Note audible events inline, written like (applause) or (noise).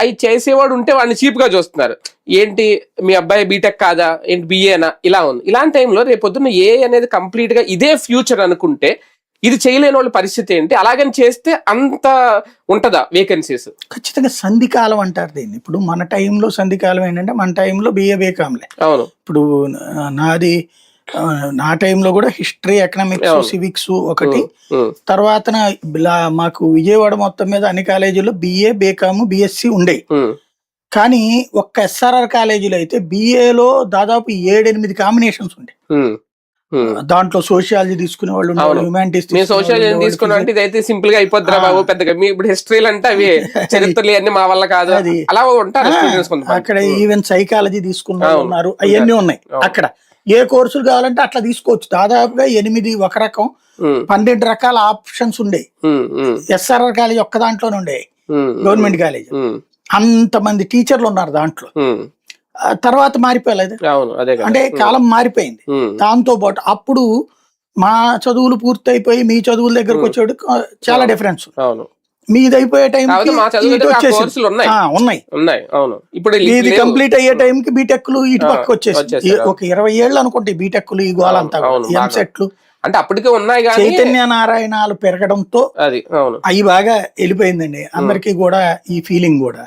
అయి చేసేవాడు ఉంటే వాడిని చీప్గా చూస్తున్నారు. ఏంటి మీ అబ్బాయి బీటెక్ కాదా? ఏంటి బిఏనా ఇలా ఉంది. ఇలాంటి టైంలో రేపు పొద్దున్న ఏ అనేది కంప్లీట్గా ఇదే ఫ్యూచర్ అనుకుంటే ఇది చేయలేని వాళ్ళ పరిస్థితి ఏంటి? అలాగని చేస్తే అంత ఉంటదా వేకెన్సీస్ ఖచ్చితంగా సంధికాలం అంటారు దీన్ని. ఇప్పుడు మన టైంలో సంధికాలం ఏంటంటే మన టైంలో బిఏ బేకాంలే అవును. ఇప్పుడు నాది నా టైంలో కూడా హిస్టరీ ఎకనామిక్స్. సివిక్స్ ఒకటి తర్వాత మాకు విజయవాడ మొత్తం మీద అన్ని కాలేజీల్లో బిఏ బేకామ్ బిఎస్సి ఉమ్, కానీ ఒక్క ఎస్ఆర్ఆర్ కాలేజీలో అయితే బిఏలో దాదాపు ఏడెనిమిది కాంబినేషన్స్ ఉండే. దాంట్లో సోషియాలజీ తీసుకునే వాళ్ళు. హ్యుమానిటీస్ సోషల్ తీసుకున్నాం అంటే ఇదైతే సింపుల్గా అయిపోద్దిరా. బాబు పెద్దగా మీ ఇప్పుడు హిస్టరీలు అంటే అవి (laughs) చరిత్రలు అన్ని మా వల్ల కాదు. అలా ఉంటారు అక్కడ ఈవెన్ సైకాలజీ తీసుకున్న వాళ్ళు అవును. ఉన్నారు అవన్నీ ఉన్నాయి. అక్కడ ఏ కోర్సులు కావాలంటే అట్లా తీసుకోవచ్చు. దాదాపుగా ఎనిమిది ఒక రకం పన్నెండు రకాల ఆప్షన్స్ ఉమ్, ఎస్ఆర్ఆర్ కాలేజ్ ఒక్క దాంట్లోనే ఉమ్, గవర్నమెంట్ కాలేజ్. ఉమ్, అంతమంది టీచర్లు ఉన్నారు దాంట్లో. తర్వాత మారిపోలేదు. కదా. అంటే కాలం మారిపోయింది. దాంతో పాటు అప్పుడు మా చదువులు పూర్తయిపోయి మీ చదువుల దగ్గరకు వచ్చేడు చాలా డిఫరెన్స్ మీది అయిపోయే టైం ఉన్నాయి ఉన్నాయి ఉన్నాయి అవును ఇప్పుడు లేవు. కంప్లీట్ అయ్యే టైం కి బీటెక్లు ఇటు పక్క వచ్చేసి. ఒక ఇరవై ఏళ్ళు అనుకుంటే బీటెక్లు ఈ గోలంతా. ఎంసెట్లు అంటే అప్పటికే ఉన్నాయి కానీ చైతన్య నారాయణాలు పెరగడంతో అది అవును అవి బాగా వెళ్ళిపోయిందండి అందరికీ కూడా ఈ ఫీలింగ్ కూడా.